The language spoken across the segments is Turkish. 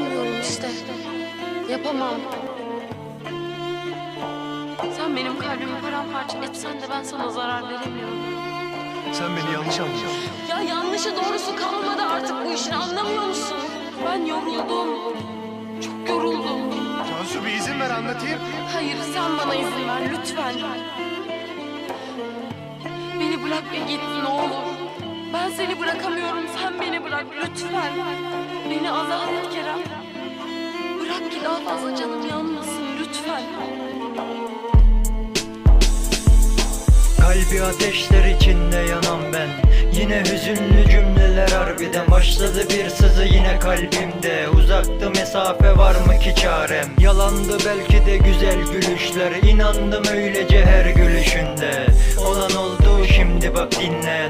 Yapamıyorum işte. Yapamam. Sen benim kalbimi paramparça etsen de ben sana zarar veremiyorum. Sen beni yanlış anlıyorsun. Ya yanlışı doğrusu kalmadı artık bu işin anlamıyor musun? Ben yoruldum. Çok yoruldum. Cansu bir izin ver anlatayım. Hayır sen bana izin ver lütfen. Beni bırak ve git ne olur. Ben seni bırakamıyorum sen beni bırak lütfen. Beni azat et Kerem. Bırak ki daha fazla canım yanmasın lütfen. Kalbi ateşler içinde yanan ben. Yine hüzünlü cümleler harbiden. Başladı bir sızı yine kalbimde. Uzaktı mesafe var mı ki çarem? Yalandı belki de güzel gülüşler. İnandım öylece her gülüşünde. Olan oldu şimdi bak dinle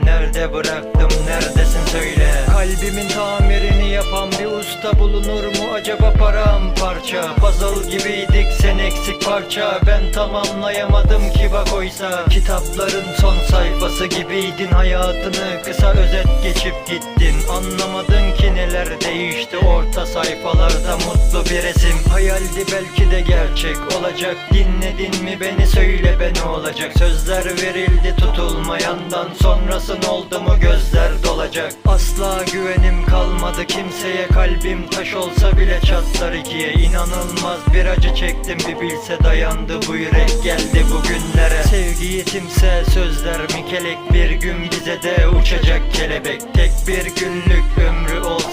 bıraktım neredesin söyle. Kalbimin tamirini yapan bir usta bulunur mu acaba paramparça? Puzzle gibiydik sen eksik parça. Ben tamamlayamadım ki bak oysa. Kitapların son sayfası gibiydin Hayatını. Kısa özet geçip gittin. Anlamadın ki neler değişti Orta sayfalarda mutlu bir resim. Hayaldi belki de gerçek olacak. Dinledin mi beni söyle be ne olacak? Sözler verildi tutulmayandan Sonrası ne oldu mu gözler dolacak. Asla güvenim kalmadı kimseye Kalbim taş olsa bile çatlar ikiye. İnanılmaz bir acı çektim bir bilse dayandı Bu yürek geldi bugünlere Sevgi yetimse sözler mikelek Bir gün bize de uçacak kelebek. Tek bir günlük ömrü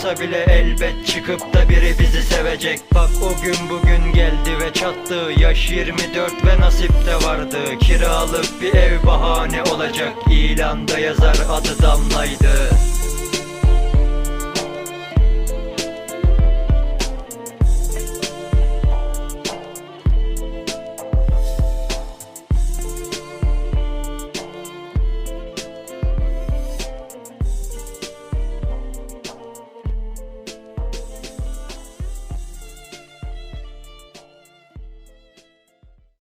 olsa bile elbet çıkıp da biri bizi sevecek. Bak o gün bugün geldi ve çattı. Yaş 24 ve nasip de vardı. Kiralık bir ev bahane olacak. İlanda yazar adı Damla'ydı